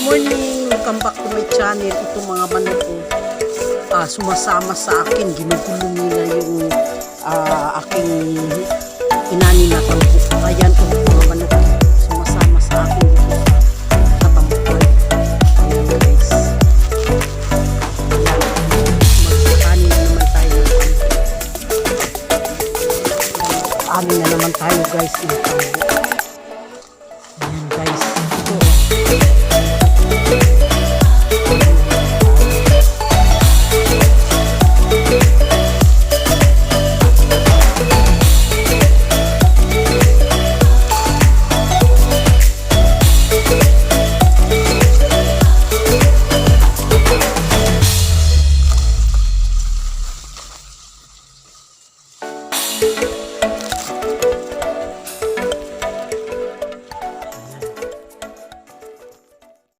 Morning! Welcome back to my channel. Itong mga manok ko, ah, sumasama sa akin. Ginugulo nila yung ah, aking inani na tampo. Ayan po mga manok sumasama sa akin dito sa katampuan. Ayan guys. Ayan. Magkakanin na naman tayo ng tampo. Amin na naman tayo guys.